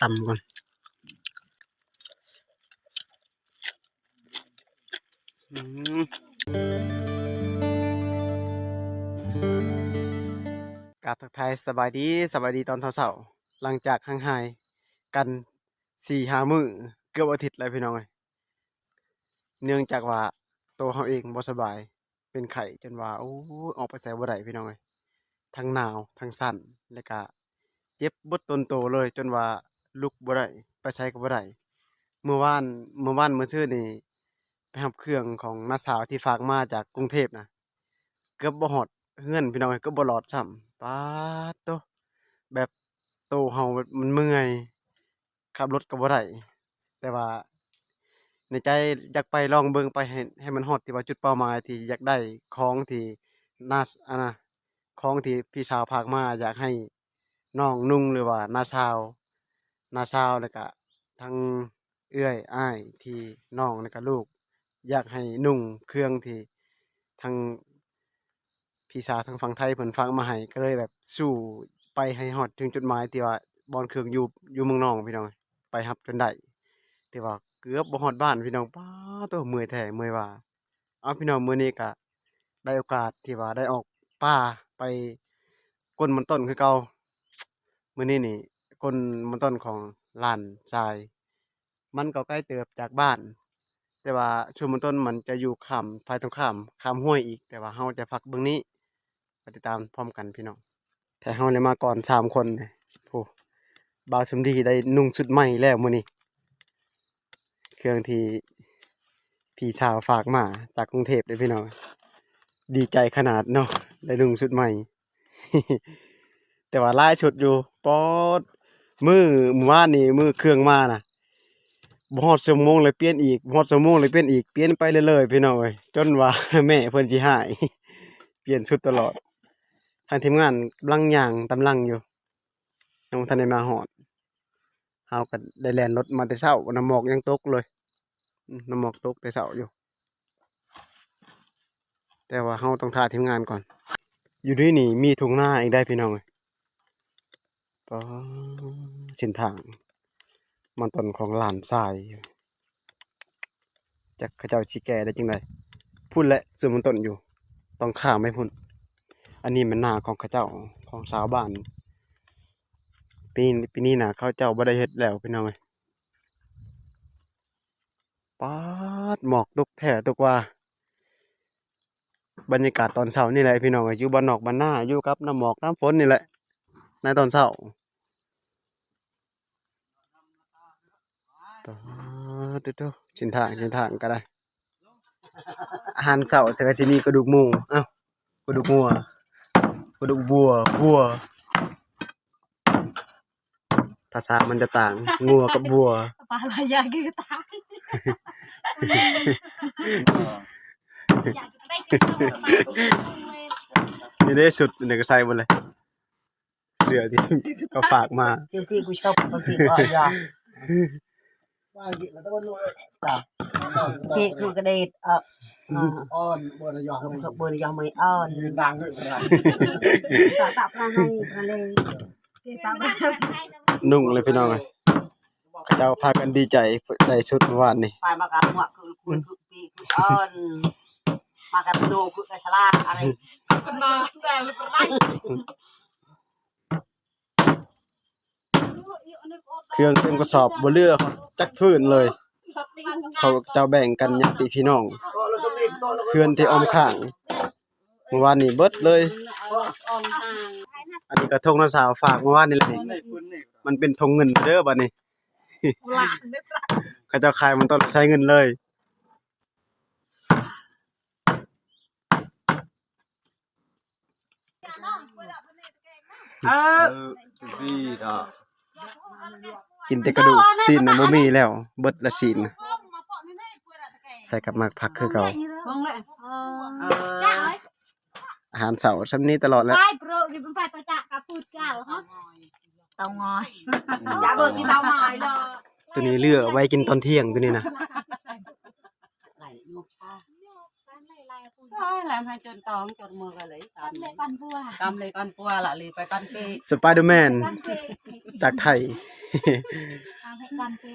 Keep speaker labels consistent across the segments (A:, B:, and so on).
A: ตำก่อนอืมกาบทักทายสบายดีสบายดีตอนเช้าๆหลังจากห่างหายกันสี่ห้ามื้อเกือบอาทิตย์แล้วพี่น้องเอ้ยเนื่องจากว่าตัวเขาเองบ่สบายเป็นไข้จนว่าโอ้ออกไปไสบ่ได้พี่น้องเอ้ยทั้งหนาวทั้งสั่นแล้วก็ เจ็บบดตนโตเลย จนว่าลุกบ่ได้ไปไสก็บ่ได้เมื่อวานเมื่อวานเมื้อซื่อนี่ไปรับเครื่องของน้าสาวที่ฝากมาจากกรุงเทพนะเกือบบ่ฮอดเฮือนพี่น้องเกือบบ่รอดซ้ำป๊าโตแบบโตเฮามันเมื่อยขับรถก็บ่ได้แต่ว่าในใจอยากไปลองเบิ่งไปให้ให้มันฮอดที่ว่าจุดเป้าหมายที่อยากได้ของที่น่าสอันน่ะของที่พี่สาวฝากมาอยากให้ น้องนุ่งหรือว่านาสาวนาสาวแล้วก็ทั้งเอื้อยอ้ายที่น้องแล้วก็ลูก อยากให้นุ่งเครื่องที่ทางพี่สาวทางฝั่งไทยเพิ่นฝากมาให้ก็เลยแบบสู้ไปให้ฮอดถึงจุดหมายที่ว่าบอนเครื่องอยู่อยู่เมืองนอกพี่น้องไปรับจนได้แต่ว่าเกือบบ่ฮอดบ้านพี่น้องป๊าตัวเมื่อยแท้เมื่อยว่าเอาพี่น้องมื้อนี้ก็ได้โอกาสที่ว่าได้ออกป่าไปก้นมันต้นคือเก่า มื้อนี้นี่ก้นมันต้นของลานทราย มันก็ใกล้เติบจากบ้าน แต่ว่าช่วงมันต้นมันจะอยู่ข้ามฝ่ายตรงข้ามข้ามห้วยอีก แต่ว่าเฮาจะพักเบื้องนี้ไปติดตามพร้อมกันพี่น้องแต่เฮาเลยมาก่อนสามคนเลยโอ้บ่าวสมดีได้นุ่งชุดใหม่แล้วมื้อนี้เครื่องที่พี่สาวฝากมาจากกรุงเทพเลยพี่น้องดีใจขนาดเนาะได้ลุงชุดใหม่ แต่ว่าหลายชุดอยู่ปอดมือมื่อวานนี่มือเครื่องมาน่ะบอดชั่วโมงเลยเปลี่ยนอีกบอดชั่วโมงเลยเปลี่ยนอีกเปลี่ยนไปเรื่อยๆพี่น้องเอ้ยจนว่าแม่เพิ่นสิหาย เปลี่ยนชุดตลอด ทางทีมงานกำลังย่างตำลังอยู่ยังบ่ทันได้มาฮอดเฮาก็ได้แล่นรถมาแต่เช้าน้ำหมอกยังตกเลยน้ำหมอกตกแต่เช้าอยู่ แต่ว่าเฮาต้องท่าทีมงานก่อน อยู่ด้วยนี่มีทุ่งนาอีกได้พี่น้องเอ้ย ก็เส้นทาง มันต้นของหลานทรายจากเขาเจ้าชิแก่ได้จังไดพูดและส่วนมันต้นอยู่ ต้องข้ามไม่พุ่น อันนี้มันนาของเขาเจ้าของสาวบ้านปีนี้ปีนี้นะเขาเจ้าบ่ได้เฮ็ดแล้วพี่น้องเอ้ยปาดหมอกตุกแท้ตุกว่า บรรยากาศตอนเช้านี่แหละพี่น้องอยู่บ้านนอกบ้านหน้าอยู่กับน้ำหมอกน้ำฝนนี่แหละในตอนเช้า ป๊าดเด้อชินทางชินทางก็ได้ อาหารเช้าใส่กระชิมีกระดูกหมูเอ้ากระดูกงัวกระดูกบัวบัว ภาษามันจะต่าง งัวกับบัว
B: ปลาลายยากินตายอยากจะได้กินข้าว
A: นี่ได้สุดในกระใส่หมดเลยเสือที่ก็ฝากมา
C: ที่กูชอบปกติว่าอย่าว่า กิแล้วต้องรู้เลยที่คือกระเด็ดเอ่อ
D: อ้อนบนยอง
C: เอ่อเบอร์ยังไม่อ่อน
D: ยืนดังด้วยกัน
C: ตับตับนะให้กันเลย
B: กินตามมา
A: นุ่งเลยพี่น้องเลยเขาเจ้าพากันดีใจได้ชุดเมื่อวานนี่
C: ไปมากันหัวคือคือคือปีคืออ่อนมากันโนคือกระชลาอะไร
B: คนนอนแต่ เลยเป็นไร
A: เครื่องเต็มกระสอบบ่เลือกจักพื้นเลย เขาเจ้าแบ่งกันญาติพี่น้อง
D: ก็เราสมเด็จตัวเรา
A: เพื่อนที่อ้อมข้างเมื่อวานนี่เบิดเลย
C: อ่อนทาง
A: อันนี้ก็ทงน้าสาวฝากเมื่อวานนี่แหละมันเป็นทงเงินเด้อบัดนี้
B: หลักนึก
A: เขาเจ้าขายมันต้องใช้เงินเลย
C: เออ
D: ดีอะ
A: กินแต่กระดูกซีนน่ะบ่มีแล้ว เบิดละซีนน่ะใส่กับหมากผักคือเก่า
C: บ้องเลยเอ
B: จ้า
C: อ
B: เอ้ย
A: อาหารเสาร์ซ้ำนี้ตลอดแล้ว
B: ไปโปรดิบไปตัวจ่ากับพูดกันเหรอ
C: เตางอยอย่าเบิกที่เตางอยเลย
A: ตัวนี้เลือกไว้กินตอนเที่ยงตัวนี้นะ
C: ไหลลูกชา ใช่แล้วให้จนตองจนมือกันเลยตามเลย
B: กันบัว
C: กำเลยกันปัวละเลยไปกันเก
A: สไปเดอร์แมน
B: กันเก
A: จากไทย
B: ทางให้การเก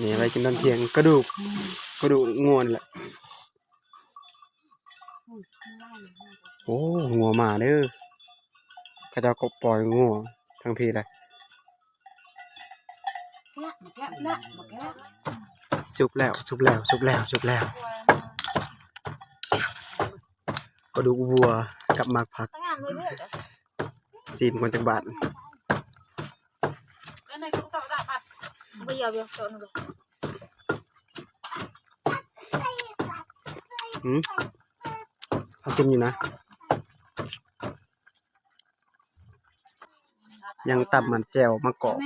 A: นี่อะไรกินตอนเที่ยงกระดูกกระดูกงัวนี่แหละโอ้งัวมาเด้อเขาเจะกบปล่อยงัวทั้งพี่เลย
B: ละละละบอกละ
A: สุกแล้วสุกแล้วสุกแล้วสุกแล้วกระดูวัวกับหมากผัก
B: ตั้งงานเลยเว้ย
A: ซีมคนจังบาท
B: แล้วในคุณต่อดับอะไปยาวๆจนเลย
A: หืมเขากินอยู่นะ ยังตับมันแจวมะกอก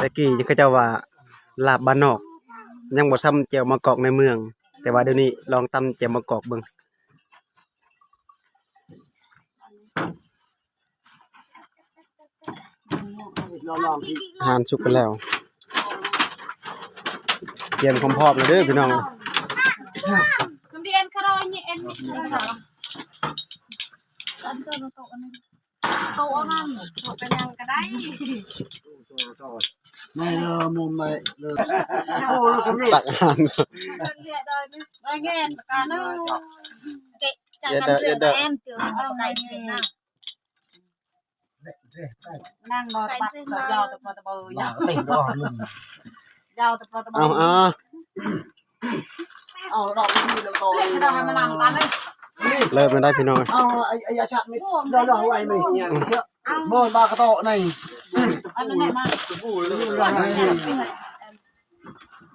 A: ตะกี้ยังเขาเจะว่าลาบบ้านนอก ยังบ่ซ้ำแจวมะกอกในเมือง แต่ว่าเดี๋ยวนี้ลองตำแจวมะกอกเบิ่ง
C: ลองลอง
A: อาหารสุกกันแล้วเตรียมความพร้อมแล้วเด้อพี่น้อง
B: สมดีเอ็นคารอยนี่เอ็นนี่เหรออันเตอร์โตอันนี้โตนั่นโตเป็นยังก็ได้
C: ไม่เลอมุมไม่เลยโอ้ลูกกระดิ่ง
A: ตักอาหาร
B: เรียดเลยนี่ได้เงินกันเนาะเกะจากกันเรียดแอมเตือนเอาไก่นี่นะ
E: นั่งนอนปัดยาวตะปอตะเบย
C: อยากติดก่อนลุง
E: ยาวตะปอตะเบ
A: เอา
E: ย
A: เอา
C: เอาดอกนี้เราโต
E: เราให้มานั่งกันเลย
A: เริ่มไม่ได้พี่น้อง
C: เอาไอ้ไอ้ยาชาไม่เดี๋ยวเราไอ้ไม่เนี่ยเมื่อบากระโตใน
E: อันนั้นแหละมา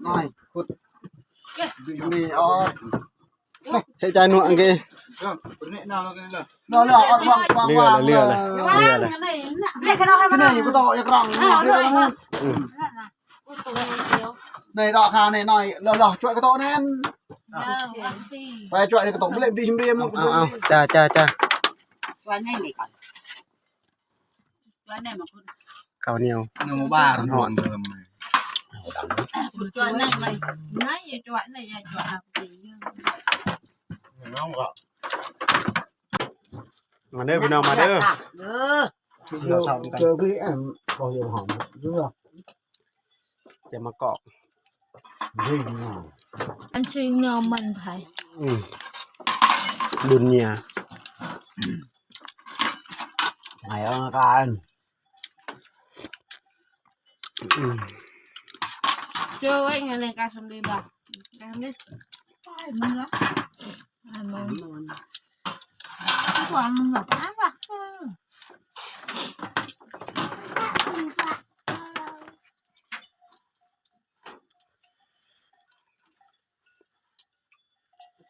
C: น้อยขุดนี่อ๋อ
A: เฮ้ยใจหนวดอังกี้
C: เราเราเอาวางวางวาง
A: เรือเลยเรือเลย
B: เรียกกันเอาให้
C: ที่
B: มา
C: นี่ก็โตอีกรองเนี่ยเรื่อง
A: อืม
B: นั่นน่ะกูตัวเดียว
C: ในดอกคาในหน่อยเราเราช่วยกระโตนั่น
B: เออวันที่
C: ไปช่วยกระโตไม่เล่นดีชิมเรียม
A: เอาเอาจ้าจ้าจ้า
E: วันนี้นี่ก่อนวันนี้มาคุณ
A: ข้าวเหนียว
D: หมู่บ้านหอนเดิม
E: คุณจวนนี่ไหมนี่อย่าจวนนี่อย่าจวนสียืน
D: น้องก็
A: มาเด้อพี่น้องมาเด้อ
E: เด้อ
C: เจอพี่แอมบอกเดี๋ยวหอมรู้ป่ะ
A: จะมากอก
C: เฮ้ย
B: อันชื่อเนื้อมันไทย
A: อืมดุนเนีย
C: ไงเอาการ
A: อืม
B: เจอไว้ไงในการทำดีบ้างการ ทำดีใช่มึงละอันมึงกว่ามึงแบบอ้าวว่ะ
E: จ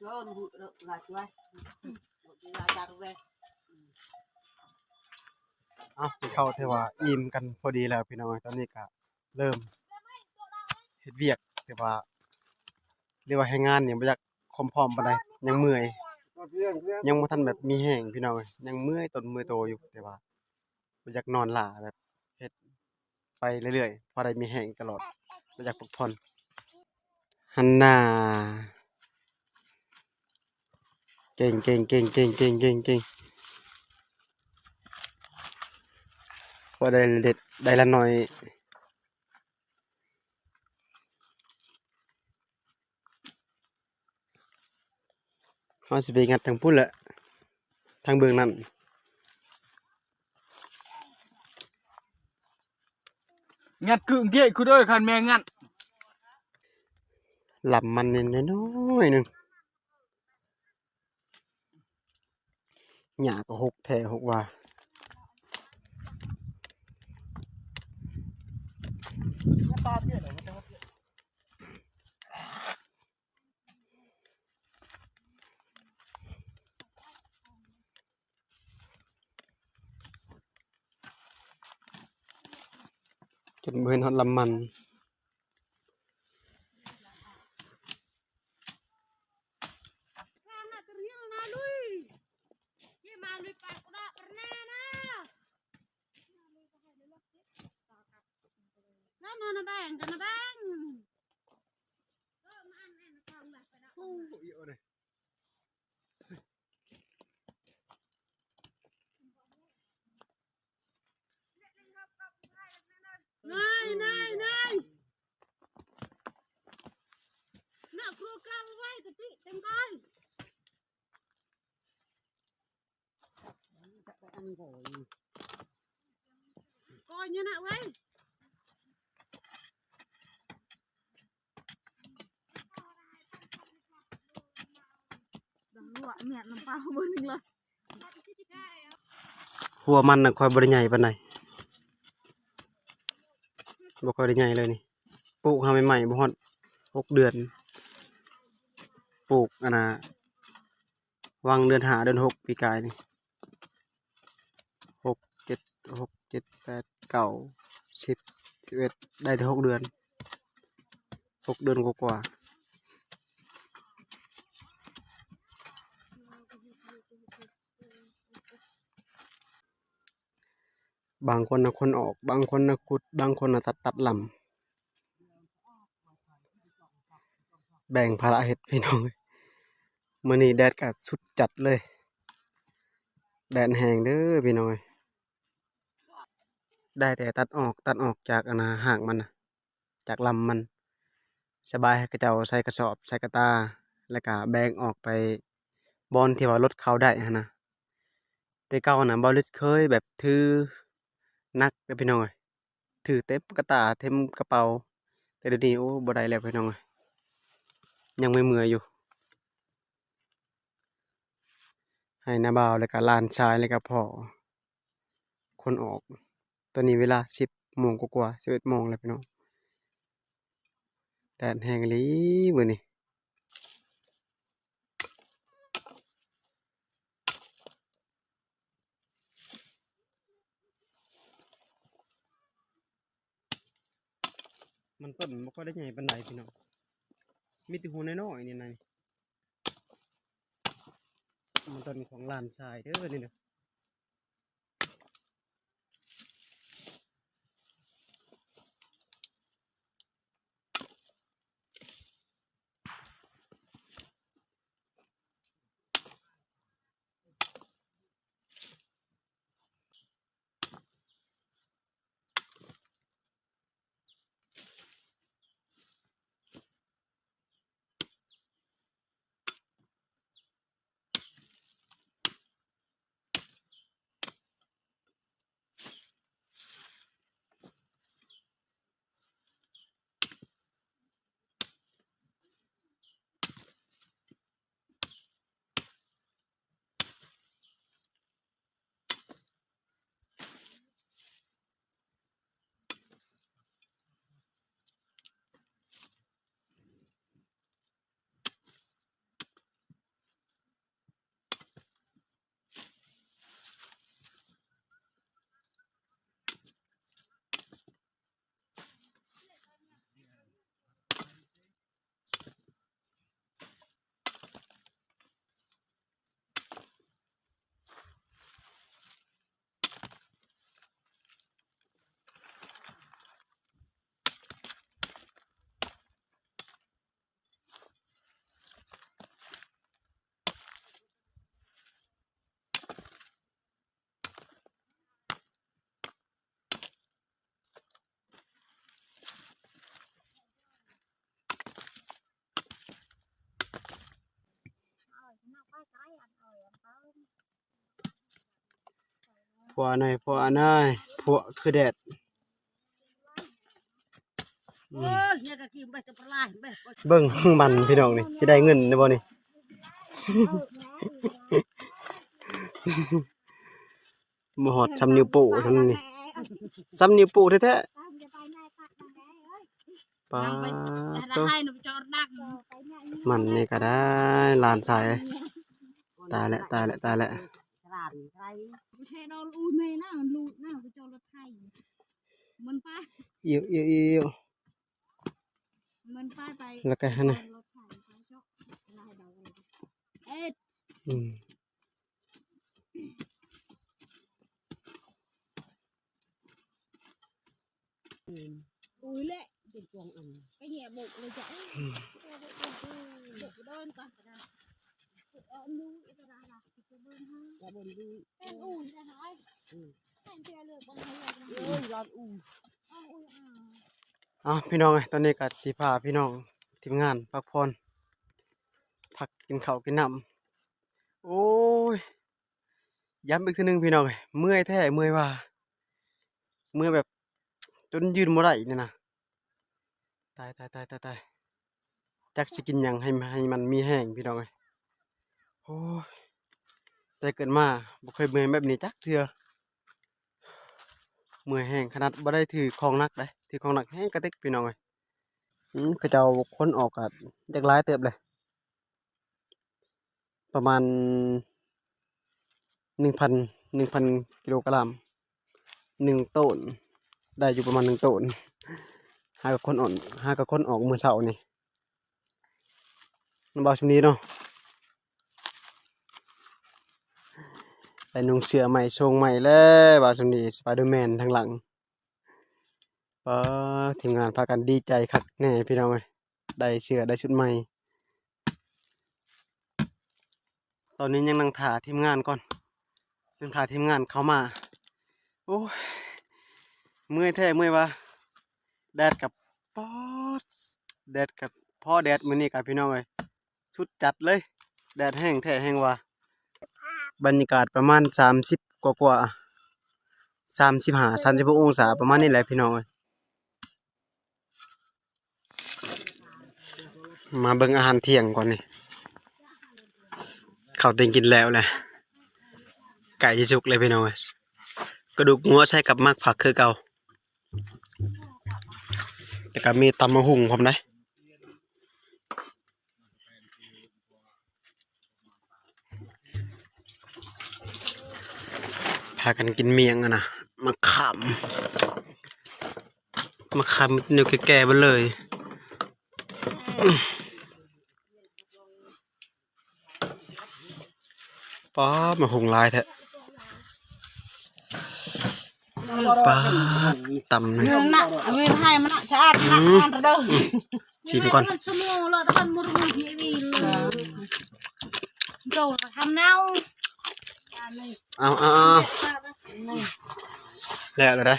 E: วนหลายตัวหลายจานเลย
A: เอาสิเข้าเทว่าอิ่มกันพอดีแล้วพี่น้องตอนนี้ก็ เริ่มเฮ็ดเวียกแต่ว่าเรียกว่าให้งานเนี่ยบ่อยากคอมพร้อมปานใดยังเมื่อย ยังบ่ทันแบบมีแห้งพี่น้องเอ้ยยังเมื่อยตนเมื่อยโตอยู่แต่ว่าบ่อยากนอนหลาแบบเฮ็ดไปเรื่อยๆพอได้มีแห้งตลอดบ่อยากพักผ่อนหันหน้าเก่งเก่งเก่งเก่งเก่งเก่งเก่งพอได้เด็ดได้ละหน่อย เฮาสิไปงัดทางพุ่นแหละ ทางเบื้องนั้น
D: งัดกึ่งเกี้ยคุณด้วยคันแม่งัด
A: ลำมันนิดน้อยๆหนึงหญ้าก็หกแท้หกว่าจนบ่เห็ นฮอดลำมัน
B: นั่นนอนแบ่งกันนะแบ่ง
A: เเต็
B: มก้อย
E: อันนี้ก็
B: ก้อยเนี่ยนะเว้ยดังรั่วเนี่ยน้ำปลา เบอร์หนึ่งเลย
A: หัวมันน่ะคอยบ่ได้ใหญ่ปานใดบ่คอยได้ใหญ่เลยนี่ปลูกทำใหม่ๆบ่ฮอดหกเดือนปลูกอันน่ะวางเดือนหาเดือนหกปีกายนี่ หกเจ็ดแปดเก้าสิบสิบเอ็ดได้แต่หกเดือนหกเดือนกว่าๆบางคนนะคนออก บางคนนะขุด บางคนนะตัดตัดลำแบ่งภาระเห็ดพี่น้องมื้อนี้แดดก็สุดจัดเลย แดดแห้งเด้อพี่น้องเอ้ย ได้แต่ตัดออกตัดออกจากอนนะหางมัน จากลำมัน สบายให้กระเจ้าใส่กระสอบใส่กระตา แล้วก็แบ่งออกไปบอนที่ว่ารถเขาได้นะแต่เก่าน่ะบ่ลึกเคยแบบถือหนักเด้อพี่น้อยถือเต็มกระตาเต็มกระเป๋า แต่เดี๋ยวนี้โอ้บ่ได้แล้วพี่น้อยยังไม่เมื่อยอยู่ ให้นาบ่าวแล้วก็ลานชายแล้วก็พ่อคนออก ตอนนี้เวลาสิบโมงกว่าสิบเอ็ดโมงแล้วพี่น้องแดดแห้งอีหลีมื้อนี้มันต้นบ่ค่อยได้ใหญ่ปานใดพี่น้องมีต่หัวน้อยๆนี่นะมันต้นของลานชายเด้อนี่นะ ผัวหน่อยผัวหน่อยผัวคือแดด
B: โอ้ยเนี่ยก็กินไปจะปลาไป
A: เบิ่งมันพี่น้องนี่สิได้เงินได้บ่นี่บ่ฮอดซ้ำนิ้วโป้ซ้ำนี่ซ้ำนิ้วโป้แท้ๆปา
B: นั่งไป
A: ด
B: ได้
A: โต
B: ให้หนูจอดดัก
A: มันนี่ก็ได้หลานชายตายแล้วตายแล้วตายแล้ว
E: ตลาด ไทย
B: ไม่ใช่เราอุ้ยไม่นะลูนะไปจอรถไทยมันไป
A: อิ้วอิวอิว
B: มันไปไป
A: แล้วกันนะ
B: เอ็ด
A: อืม
B: อุ้ยแหละ
E: เป็นจวงอัน
B: ไปแย่บกเลยจ้ะบกเดินก่อนก็ได้เออลูกจะได้ละจะ เดินให้
E: กระบนดี
B: เป็นอุ่นะน้อยแต่เจอเลยบางเลย
E: ร้อนอู้
B: อ้าวอุ้ยอ่า
A: อะพี่น้องเอ้ยตอนนี้ก็สิพาพี่น้องทีมงานพักผ่อนพักกินข้าวกินน้ำโอ้ยย้ำอีกทีหนึงพี่น้องเอ้ยเมื่อยแท้เมื่อยว่า เมื่อยแบบจนยืนบ่ได้นี่นะตายตายตายตายตายจักสิกินยังให้มันให้มันมีแห้งพี่น้องเอ้ยโอ้ย แต่เกิดมาบ่เคยเมื่อยแบบนี้จักเทื่อเมื่อยแห้งขนาดบ่ได้ถือของหนักเลยถือของหนักแห้งกระติกพี่น้องเอ้ยอืมเขาเจ้าคนออกก็จักหลายเติบเลย ประมาณหนึ่งพันหนึ่งพันกิโลกรัมหนึ่งต้น ได้อยู่ประมาณหนึ่งต้นหากับคนอ่อนหากับคนออกมือเสาร์นี่น้ำบาชุมนี้เนาะ ไปนุ่งเสื้อใหม่ทรงใหม่แล้วบาชุนีสไปเดอร์แมนทางหลังปะทีมงานพากันดีใจคักแน่พี่น้องเอ้ยได้เสื้อได้ชุดใหม่ ตอนนี้ยังนั่งถ่าทีมงานก่อนยังถ่าทีมงานเข้ามา โอ้ยเมื่อยแท้เมื่อยวะแดดกับปอดแดดกับพ่อแดดมือนี้กับพี่น้องเอ้ยสุดจัดเลย แดดแห้งแท้แห้งว่ะ บรรยากาศประมาณสามสิบกว่ากว่าสามสิบห้าสามสิบหกองศาประมาณนี้แหละพี่น้องเอ้ยมาเบิ่งอาหารเที่ยงก่อนนี่เขาวเต็งกินแล้วแหละไก่จะสุกเลยพี่น้องเอ้ยกระดูกงัวใช้กับมักผักคือเก่าแล้วก็มีตำมะหุ่งผมได้ากันกินเมียงอะนะมะขามมะขามเนื้อแก่ๆไปเลยป้ามะหุ่งลายแท้ป้าตำเลย
B: เรื่องน่ะให้มันน่ะชาติน่ะมันระเด้อ
A: ชิมก่อน
E: มันสมูเลยแต่มันมุดมุดที่มีเลยโดนทำเน่า
A: เอาเอาเอา แล้วเลยได้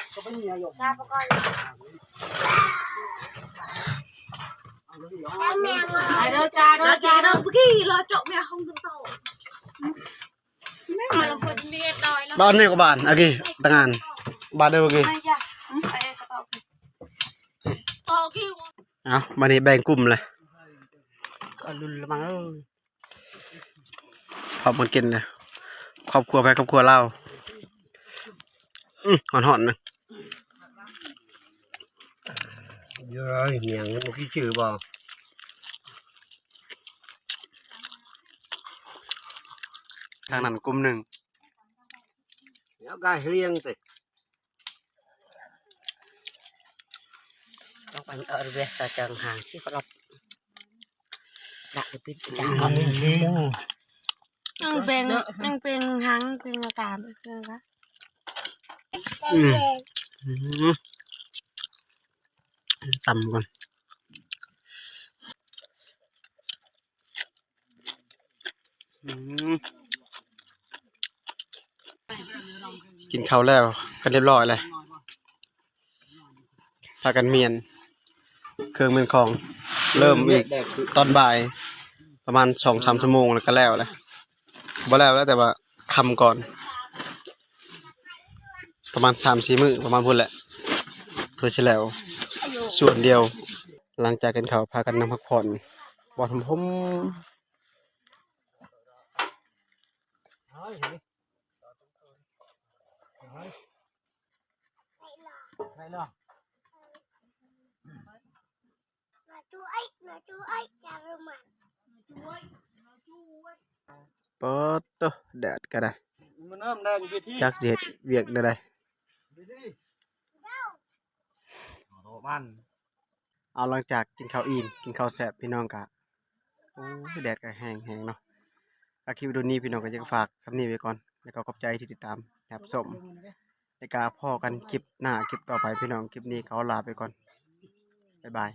B: ไปเด้อจ้าเด้อจ้าเด้อ
E: เมื่อกี้ราจบเนี่ยห้องกันโตไม่มาคนเมียดอยแล้ว
A: บ้านนี่ก็บ้านอะกี้ตั้งงานบ้านเด้
E: อ้กระต่อต่อกี่วัน
A: เอามานี่แบ่งกลุ่มเลยเอาลุนละมังเอ้ยพร้อมกันกินเลยครอบครัวไปครอบครัวเรา อืมหอนๆนะ
C: เยอะเหนียงมันขี้ชื่อบ่
A: ทางนั้นกลุ่มหนึ่ง
C: แล้วก็เรียงสิ
F: ต้องไปเอาเรือต่อจังหางที่เขารับดักไปปิดจัง
E: นั่งเป็นนั่งเป็นหางเป็นอากาศเป็นคะ
A: อืม อืมตำก่อนกินข้าวแล้วกันเรียบร้อยเลยพากันเมียน เครื่องเมียนของ เริ่มอีกตอนบ่าย ประมาณสองสามชั่วโมงแล้วก็แล้วเลยบ่แล้วแล้วแต่ว่าคำก่อน ประมาณสามสี่มื้อประมาณพุ่นแหละเพื่อสิแล้วส่วนเดียว หลังจากกันเขาวพากันนำพักผ่อนบอดผม
C: ใช่เนาะ
E: มาช่วยมาช่วยการุมัน
A: เปิดตัวแดดก็ได้
D: มันน้ำแดงกี่ที่
A: จักสิเฮ็ดเวียกได้ ได้
D: บ้าน
A: เอาหลังจากกินข้าวอิ่มกินข้าวแซ่บพี่น้องกะโอ้ยแดดก็แห้งแห้งเนาะอาคลิปวิดีโอนี้พี่น้องก็จะฝากสำนีไว้ก่อน แล้วก็ขอบใจที่ติดตามครับสมในการพ่อกันคลิปหน้าคลิปต่อไปพี่น้องคลิปนี้เขาลาไปก่อนบ๊ายบาย